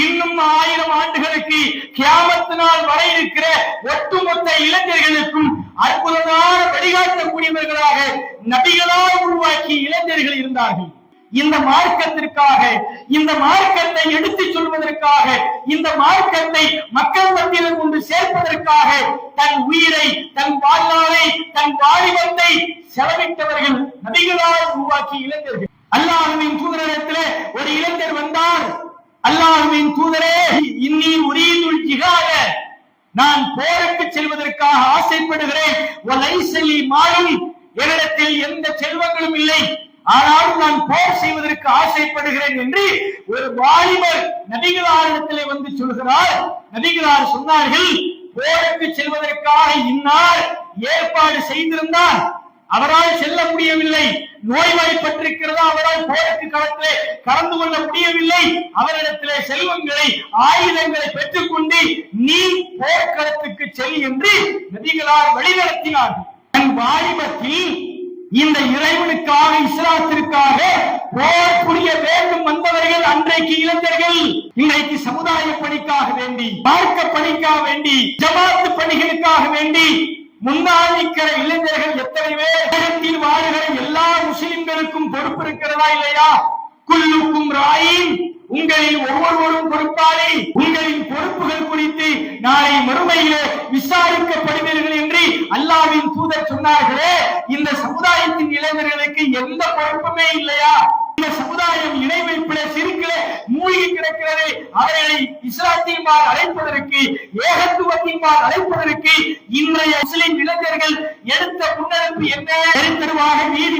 இன்னும் ஆயிரம் ஆண்டுகளுக்கு கியாமத்து நாள் வர இருக்கிற ஒட்டுமொத்த இளைஞர்களுக்கும் அற்புதமான வழிகாட்டக்கூடியவர்களாக நபிகளால் உருவாக்கி இளைஞர்கள் இருந்தார்கள். இந்த மார்க்கத்திற்காக இந்த மார்க்கத்தை எடுத்துச் சொல்வதற்காக இந்த மார்க்கத்தை மக்கள் மத்தியில் கொண்டு சேர்ப்பதற்காக தன் உயிரை தன் வாழ்நாளை தன் வாலிபத்தை செலவிட்டவர்கள் நபிகளால் உருவாக்கிய இளைஞர்கள். அல்லாஹின் தூதரிடத்திலே ஒரு இளைஞர் வந்தார். அல்லாஹுவின் தூதரே இன்னி உரியதுள் ஜிகாத நான் போருக்கு செல்வதற்காக ஆசைப்படுகிறேன். ஒலைசலி மாயும் என்னிடத்தில் எந்த செல்வங்களும் இல்லை. ஆனாலும் நான் போர் செய்வதற்கு ஆசைப்படுகிறேன் என்று ஒரு வாலிபர் நபிகளாரிடத்திலே வந்து சொல்கிறார். நபிகளார் சொன்னார்கள் போருக்கு செல்வதற்காக இந்நாள் ஏற்பாடு செய்திருந்தான். அவரால் செல்ல முடியவில்லை. நோய்வாய்ப்பட்டிருக்கிறதா அவரால் போருக்கு களத்திலே கலந்து கொள்ள முடியவில்லை. அவரிடத்திலே செல்வங்களை ஆயுதங்களை பெற்றுக்கொண்டு நீ போர்க்களத்துக்கு செல் என்று நபிகளார் வழிநடத்தினார்கள். தன் வாலிபத்தில் இந்த இறைவனுக்காக இஸ்லாத்திற்காக போர் புரிய வேண்டும் வந்தவர்கள் அன்றைக்கு இளைஞர்கள். இன்றைக்கு சமுதாய பணிக்காக வேண்டி பார்க்க பணிக்காக வேண்டி ஜமாத்து பணிகளுக்காக வேண்டி முன்னால் நிற்கிற இளைஞர்கள் எத்தனை பேர் வாழ்கிற எல்லா முஸ்லிம்களுக்கும் பொறுப்பு இருக்கிறதா இல்லையா? குல்லுக்கும் ராயின் உங்களில் ஒவ்வொருவரும் பொறுப்பாளி உங்களின் பொறுப்புகள் குறித்து நாளை மறுமையிலே விசாரிக்கப்படுவீர்கள் என்று அல்லாவின் தூதர் சொன்னார்களே இந்த சமுதாயத்தின் இளைஞர்களுக்கு எந்த பொறுப்புமே இல்லையா? இந்த சமுதாயம் இணைவு மூழ்கி அவர்களை இஸ்லாத்தின்பால் அழைப்பதற்கு ஏகத்துவத்தின்பால் அழைப்பதற்கு இன்றைய முஸ்லிம் இளைஞர்கள் எடுத்த முன்னெடுப்பு என்ன? தெருவாக நீதி